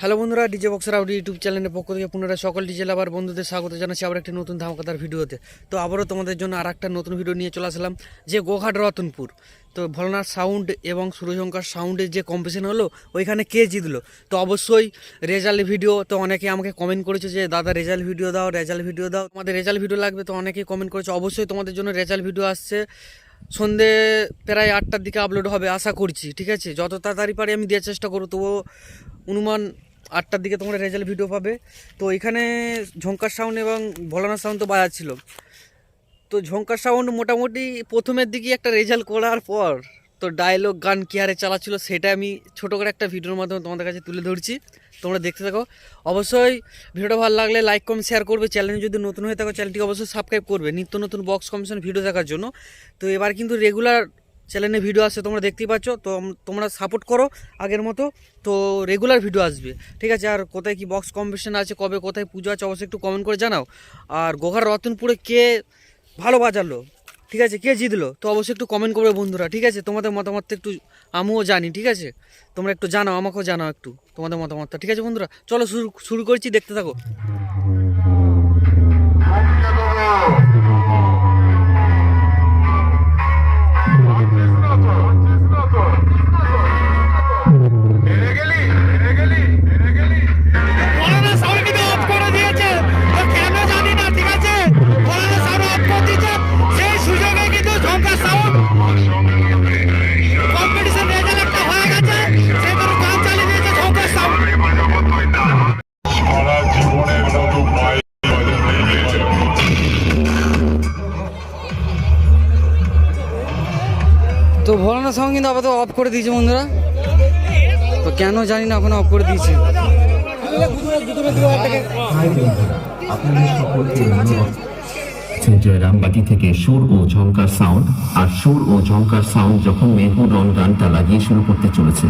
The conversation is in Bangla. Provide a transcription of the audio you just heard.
হ্যালো বন্ধুরা, ডিজে বক্সের আউডি ইউটিউব চ্যানেলের পক্ষ থেকে পুনরায় সকল ডিজে লাভার বন্ধুদের স্বাগত জানাচ্ছি আবার একটি নতুন ধামাকাদার ভিডিওতে। তো আবারও তোমাদের জন্য আর একটা নতুন ভিডিও নিয়ে চলে আসলাম, যে গোঘাট রতনপুর। তো ভলনার সাউন্ড এবং সুরজঙ্কার সাউন্ডের যে কম্পিটিশন হলো, ওইখানে কে জিতলো? তো অবশ্যই রেজাল্ট ভিডিও তো অনেকে আমাকে কমেন্ট করেছে যে, দাদা রেজাল্ট ভিডিও দাও রেজাল্ট ভিডিও দাও। তোমাদের রেজাল্ট ভিডিও লাগবে, তো অনেকেই কমেন্ট করেছে। অবশ্যই তোমাদের জন্য রেজাল্ট ভিডিও আসছে। সন্ধে প্রায় আটটার দিকে আপলোড হবে, আশা করছি, ঠিক আছে? যত তাড়াতাড়ি পারি আমি দেওয়ার চেষ্টা করব, তবুও অনুমান আটটার দিকে তোমরা রেজাল্ট ভিডিও পাবে। তো এখানে ঝঙ্কার সাউন্ড এবং ভোলানার সাউন্ড তো বাজাচ্ছিল। তো ঝঙ্কার সাউন্ড মোটামুটি প্রথমের দিকে একটা রেজাল্ট করার পর তো ডায়লগ গান কি হারে চালাচ্ছিল সেটা আমি ছোটো করে একটা ভিডিওর মাধ্যমে তোমাদের কাছে তুলে ধরছি। তোমরা দেখতে থাকো। অবশ্যই ভিডিওটা ভালো লাগলে লাইক কম শেয়ার করবে। চ্যানেল যদি নতুন হয়ে থাকো চ্যানেলটি অবশ্যই সাবস্ক্রাইব করবে। নিত্য নতুন বক্স কমিশন ভিডিও দেখার জন্য। তো এবার কিন্তু রেগুলার চ্যানেলে ভিডিও আসছে, তোমরা দেখতেই পাচ্ছ, তো তোমরা সাপোর্ট করো আগের মতো, তো রেগুলার ভিডিও আসবে। ঠিক আছে, আর কোথায় কি বক্স কম্পিটিশন আছে, কবে কোথায় পুজো আছে, অবশ্যই একটু কমেন্ট করে জানাও। আর গোঘার রতনপুরে কে ভালো বাজালো, ঠিক আছে, কে জিতলো, তো অবশ্যই একটু কমেন্ট করবে বন্ধুরা, ঠিক আছে? তোমাদের মতামতটা একটু আমিও জানি, ঠিক আছে? তোমরা একটু জানাও, আমাকেও জানাও একটু তোমাদের মতামতটা, ঠিক আছে বন্ধুরা? চলো শুরু শুরু করছি, দেখতে থাকো। ভোলানাথ তো ভোলানোর সঙ্গে কিন্তু আপাতত অফ করে দিয়েছে বন্ধুরা। তো কেন জানি না এখন অফ করে দিয়েছে। জয়রামবাটি থেকে সুর ও ঝঙ্কার সাউন্ড আর সুর ও ঝঙ্কার সাউন্ড যখন মেহবুব রন গানটা লাগিয়ে শুরু করতে চলেছে।